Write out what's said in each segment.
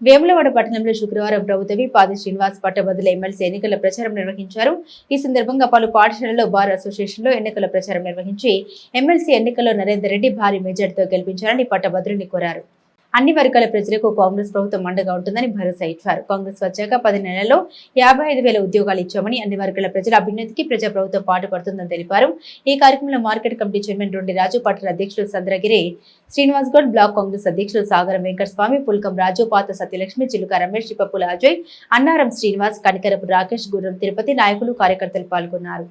వేములవాడ పట్టణంలో శుక్రవారం ప్రభుత్వ పాది శ్రీనివాస్ పట్టభద్రుల ఎమ్మెల్సీ ఎన్నికల ప్రచారం నిర్వహించారు. ఈ సందర్భంగా పలు పాఠశాలలో బార్ అసోసియేషన్లో ఎన్నికల ప్రచారం నిర్వహించి ఎమ్మెల్సీ ఎన్నికల్లో నరేందర్ రెడ్డి భారీ మెజార్టీతో గెలిపించారని పట్టభద్రుని కోరారు. అన్ని వర్గాల ప్రజలకు కాంగ్రెస్ ప్రభుత్వం అండగా ఉంటుందని భరోసా ఇచ్చారు. కాంగ్రెస్ వచ్చాక పది నెలల్లో యాభై ఐదు వేల ఉద్యోగాలు ఇచ్చామని అన్ని వర్గాల ప్రజల అభ్యున్నతికి ప్రజా ప్రభుత్వం పాటుపడుతుందని తెలిపారు. ఈ కార్యక్రమంలో market committee chairman Rondi Raju పట్టణ అధ్యక్షులు చంద్రగిరి శ్రీనివాస్ గౌడ్ బ్లాక్ కాంగ్రెస్ అధ్యక్షులు సాగరం వెంకటస్వామి పుల్కం రాజు పాత సత్యలక్ష్మి చిలుక రమేష్ చిప్పపుల అజయ్ అన్నారం శ్రీనివాస్ కనికరపు రాకేష్ గుర్రం తిరుపతి నాయకులు కార్యకర్తలు పాల్గొన్నారు.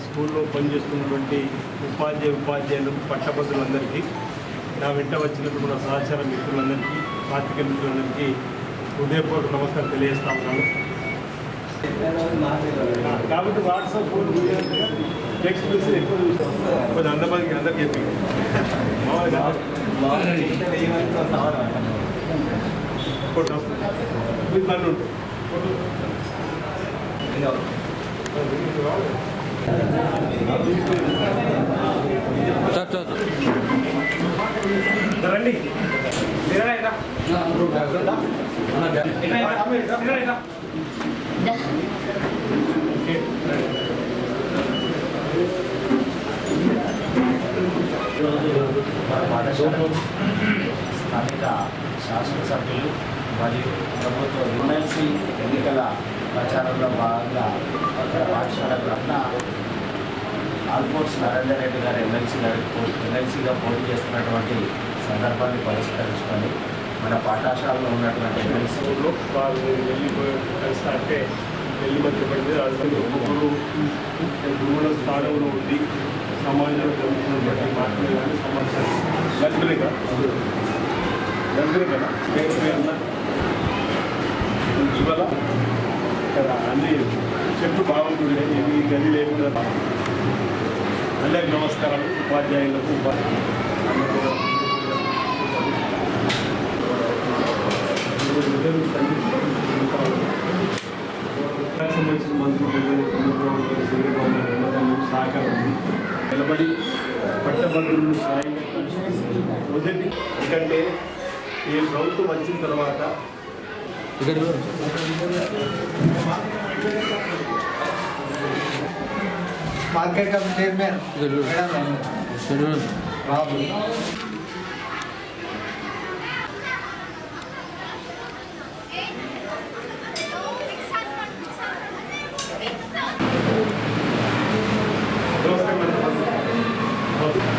స్కూల్లో పనిచేస్తున్నటువంటి ఉపాధ్యాయ ఉపాధ్యాయులు పట్టభద్రులందరికీ నా వెంట వచ్చినప్పుడు నా సహచార మిత్రులందరికీ పాతిక మిత్రులందరికీ హృదయపూర్వక నమస్కారం తెలియజేస్తా ఉన్నాను. కాబట్టి వాట్సాప్ టెక్స్ట్ మెసేజ్ ఎక్కువ చూస్తాం. కొంచెం అందరికి అందరికి చెప్పి. మామూలుగా ఫోటో. ఉంటాయి రండి స్థానిక శాసనసభ్యులు మరియు ప్రభుత్వ ఎమ్మెల్సీ ప్రచారంలో భాగంగా అక్కడ పాఠశాల తరఫున ఆల్ఫోర్స్ నరేందర్ రెడ్డి గారు ఎమ్మెల్సీ గారి ఎమ్మెల్సీగా పోటీ చేస్తున్నటువంటి సందర్భాన్ని పరిష్కరించుకొని మన పాఠశాలలో ఉన్నటువంటి ఎమ్మెల్సీ స్కూల్లో వాళ్ళు వెళ్ళిపోయి కలిసి వెళ్ళి మధ్యపడింది అసలు ఒక్కొక్కరు గురువుల స్థానంలో ఉంది సమాజంలో జరుగుతున్నటువంటి మాత్రమే కానీ సమస్యలు గంటలే కదా. గంటలే కదా? ఇవాళ చెట్టు బాగుంటుంది ఇది గది లేకుండా అందరికి నమస్కారాలు. ఉపాధ్యాయులకు సంబంధించిన మంత్రులు సహకారం నిలబడి పట్టభద్రులు సాయంగా మొదటి ఎందుకంటే ఈ ప్రభుత్వం వచ్చిన తర్వాత market committee chairman Medam Babu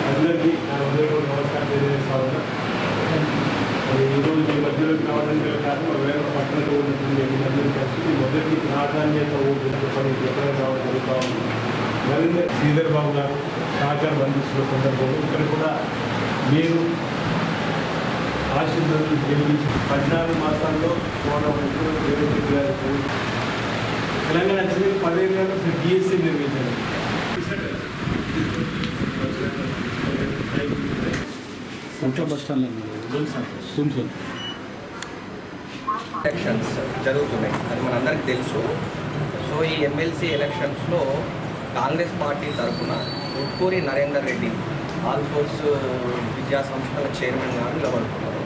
అందరికీ నా హృదయపూర్వక నమస్కారం తెలియజేస్తా ఉన్నా మరి ఈరోజు ఈ మధ్యలోకి రావడానికి గల కారణం వేరే పట్టణంలో ఉన్నటువంటి మీ అందరికీ కలిసి మొదటి ప్రాధాన్యత ఓటు పని ఎక్కడ రావడం జరుగుతూ ఉంది నరేంద్ర శ్రీధర్ బాబు గారు సహకారం అందిస్తున్న సందర్భంలో ఇక్కడ కూడా మీరు ఆశీర్వాదాలు గెలిపించి పద్నాలుగు మాసాల్లో పోవడం గారు తెలంగాణ వచ్చిన పదేళ్ళలో డిఎస్సీ నిర్మించారు ఇంట్లో బస్ స్టాండ్ ఎలక్షన్స్ జరుగుతున్నాయి. అది మనందరికీ తెలుసు. సో ఈ ఎమ్మెల్సీ ఎలక్షన్స్లో కాంగ్రెస్ పార్టీ తరఫున ఉట్కూరి నరేందర్ రెడ్డి ఆల్ ఫోర్స్ విద్యా సంస్థల చైర్మన్గా నిలబడుతున్నారు.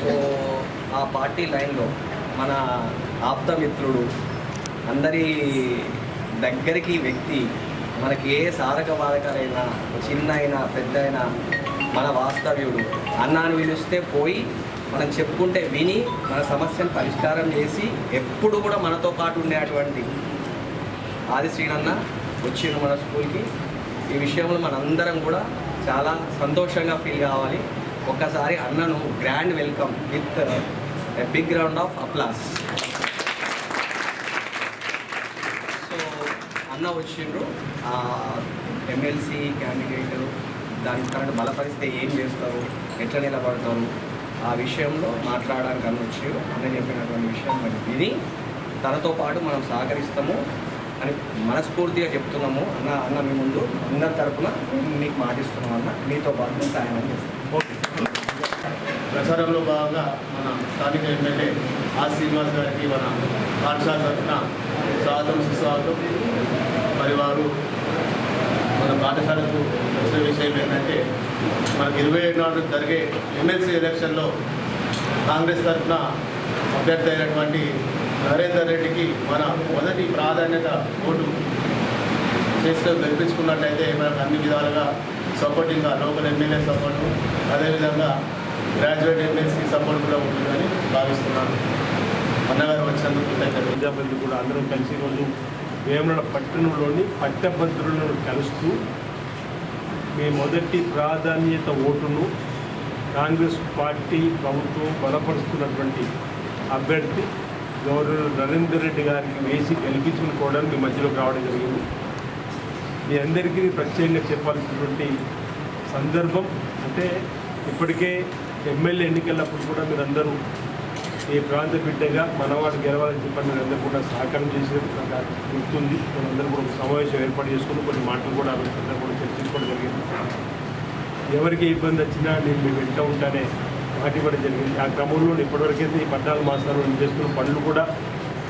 సో ఆ పార్టీ లైన్లో మన ఆప్తమిత్రుడు అందరి దగ్గరికి వ్యక్తి మనకి ఏ సాధక బాధకాలైనా చిన్న అయినా పెద్ద అయినా మన వాస్తవ్యుడు అన్నాను పిలిస్తే పోయి మనం చెప్పుకుంటే విని మన సమస్యను పరిష్కారం చేసి ఎప్పుడు కూడా మనతో పాటు ఉండేటువంటి ఆది శ్రీనన్న వచ్చిండు మన స్కూల్కి. ఈ విషయంలో మనందరం కూడా చాలా సంతోషంగా ఫీల్ కావాలి. ఒక్కసారి అన్నను grand welcome with a big round of applause. So అన్న వచ్చిండ్రు. ఎమ్మెల్సీ క్యాండిడేట్ దాని తనను బలపరిస్తే ఏం చేస్తారు ఎట్లా నిలబడతారు ఆ విషయంలో మాట్లాడడానికి అన్న వచ్చి అన్న చెప్పినటువంటి విషయం మనకి విని తనతో పాటు మనం సహకరిస్తాము. అని మనస్ఫూర్తిగా చెప్తున్నాము. అన్న అన్న మీ ముందు అందరి తరపున మీకు మాటిస్తున్నాం అన్న. మీతో పాటు మేము సాయం చేస్తాం ఓకే. ప్రచారంలో భాగంగా మన స్థానిక ఎమ్మెల్యే ఆర్ శ్రీనివాస్ గారికి మన పాఠశాల తరఫున స్వాగతం సుస్వాగతం. మరి వారు మన పాఠశాలకు వచ్చిన విషయం ఏంటంటే మనకి ఇరవై ఏడు నాడు జరిగే ఎమ్మెల్సీ ఎలక్షన్లో కాంగ్రెస్ తరఫున అభ్యర్థి అయినటువంటి నరేందర్ రెడ్డికి మన మొదటి ప్రాధాన్యత ఓటు చేస్తే గెలిపించుకున్నట్లయితే మనకు అన్ని విధాలుగా సపోర్ట్ ఇంకా లోకల్ ఎమ్మెల్యే సపోర్టు అదేవిధంగా గ్రాడ్యుయేట్ ఎమ్మెల్సీ సపోర్ట్ కూడా ఉంటుందని భావిస్తున్నాను. అన్నగారు వచ్చినందుకు కృతజ్ఞతలు. విద్యార్థులు కూడా అందరం కలిసి ఈరోజు వేమన పట్టణంలోని పట్టభద్రులను కలుస్తూ మీ మొదటి ప్రాధాన్యత ఓటును కాంగ్రెస్ పార్టీ ప్రభుత్వం బలపరుస్తున్నటువంటి అభ్యర్థి గవర్నర్ నరేందర్ రెడ్డి గారికి వేసి గెలిపించుకోవడానికి మీ మధ్యలోకి రావడం జరిగింది. మీ అందరికీ ప్రత్యేకంగా చెప్పాల్సినటువంటి సందర్భం అంటే ఇప్పటికే ఎమ్మెల్యే ఎన్నికలప్పుడు కూడా మీరందరూ ఈ ప్రాంత బిడ్డగా మనవాడు గెలవాలని చెప్పి మీరందరూ కూడా సహకారం చేసినట్టు నాకు గుర్తుంది. మనందరూ కూడా ఒక సమావేశం ఏర్పాటు చేసుకుని కొన్ని మాటలు కూడా ఆ రోజు అందరూ కూడా చర్చించుకోవడం జరిగింది. ఎవరికి ఇబ్బంది వచ్చినా నేను మీ వెంట ఉంటానే మాట జరిగింది. ఆ క్రమంలో ఇప్పటివరకైతే ఈ పద్నాలుగు మాసాలు నేను చేస్తున్న పనులు కూడా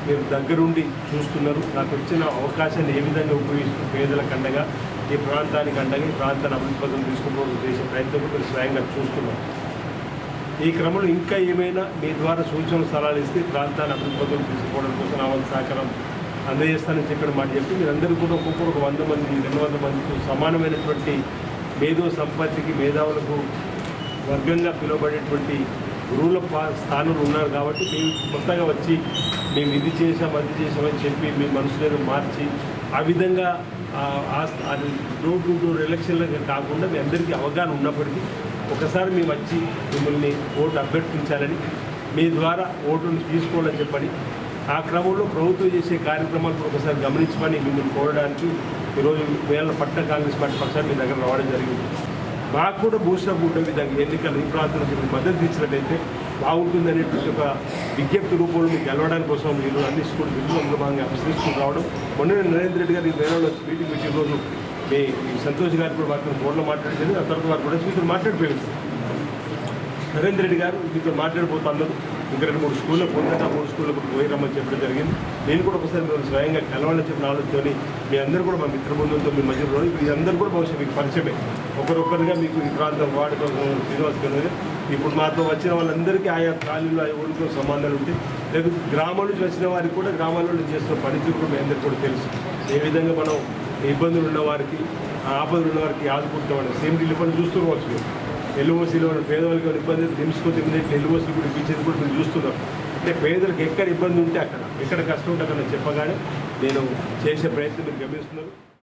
మీరు దగ్గరుండి చూస్తున్నారు. నాకు వచ్చిన అవకాశాన్ని ఏ విధంగా ఉపయోగిస్తూ పేదలకు అండగా ఈ ప్రాంతానికి అండగా ఈ ప్రాంతాన్ని అభివృద్ధి పథకం తీసుకుపోవడం చేసే ప్రయత్నం కూడా మీరు స్వయంగా చూస్తున్నారు. ఈ క్రమంలో ఇంకా ఏమైనా మీ ద్వారా సూచనలు సలహాలు ఇస్తే ప్రాంతాన్ని అభివృద్ధి పథకం తీసుకోవడం కోసం నా వంతు సహకారం అందజేస్తానని చెప్పిన మాట చెప్పి మీరందరూ కూడా ఒక్కొక్కరు ఒక వంద మంది రెండు వందల మందితో సమానమైనటువంటి మేధో సంపత్తికి మేధావులకు వర్గంగా పిలువబడేటువంటి గురువుల పా స్థానంలో ఉన్నారు కాబట్టి మేము కొత్తగా వచ్చి మేము ఇది చేసాం అది చేసామని చెప్పి మీ మనసులను మార్చి ఆ విధంగా ఆ- అది డోర్ టు డోర్ ఎలక్షన్లకు కాకుండా మీ అందరికీ అవగాహన ఉన్నప్పటికీ ఒకసారి మేము వచ్చి మిమ్మల్ని ఓటు అభ్యర్థించాలని మీ ద్వారా ఓటును తీసుకోవాలని చెప్పని ఆ క్రమంలో ప్రభుత్వం చేసే కార్యక్రమాలు ఒకసారి గమనించమని మిమ్మల్ని కోరడానికి ఈరోజు వేల పట్టణ కాంగ్రెస్ పార్టీ పక్షాన్ని మీ దగ్గర రావడం జరిగింది. మాకు కూడా భూషణ ఉండే విధంగా ఎన్నికలు ఈ ప్రాంతంలో మద్దతు ఇచ్చినట్టయితే బాగుంటుందనేటువంటి ఒక విజ్ఞప్తి రూపంలో మీకు గెలవడానికి కోసం మీరు అన్ని స్కూల్ విద్యుత్లో భాగంగా విశ్లేషణ రావడం. మొన్న నరేంద్ర రెడ్డి గారు ఈ వేలలో వచ్చి మీటింగ్ రోజు మీ సంతోష్ గారు కూడా మాత్రం ఫోన్లో మాట్లాడింది ఆ తర్వాత వారు కూడా మీతో మాట్లాడిపోయింది నరేంద్ర రెడ్డి గారు మీతో మాట్లాడిపోతున్నారు ఇంకా రెండు మూడు స్కూల్లో పొందట మూడు స్కూళ్ళకు పోయి రమ్మని చెప్పడం జరిగింది. నేను కూడా ఒకసారి మీరు స్వయంగా కలవాలని చెప్పిన ఆలోచనతోని మీ అందరూ కూడా మా మిత్ర బృందంతో మీ మధ్యలో రోజు అందరూ కూడా బహుశా మీకు పరిచయమే. ఒకరొకరుగా మీకు ఈ ప్రాంతం వాడుకో శ్రీనివాస్ ఇప్పుడు మాతో వచ్చిన వాళ్ళందరికీ ఆయా ఖాళీలు ఆయా ఊరితో సంబంధాలు ఉంటాయి లేకపోతే గ్రామాల నుంచి వచ్చిన వారికి కూడా గ్రామాల్లో చేస్తున్న పనితీరు కూడా మీ అందరికీ కూడా తెలుసు. ఏ విధంగా మనం ఇబ్బందులు ఉన్న వారికి ఆపదలు ఉన్న వారికి ఆదుకుంటామని సేమ్ ఢిల్లీ చూస్తూ పోవచ్చు ఎల్ఓసీలో పేదవాళ్ళకి ఇబ్బంది తెలుసుకొని ఇమ్మీడియట్ ఎల్ఓసీలు కూడా ఇప్పించేది కూడా మేము చూస్తున్నాం. అంటే పేదలకు ఎక్కడ ఇబ్బంది ఉంటే అక్కడ ఎక్కడ కష్టం ఉంటే అక్కడ చెప్పగానే నేను చేసే ప్రయత్నం మీరు గమనిస్తున్నారు.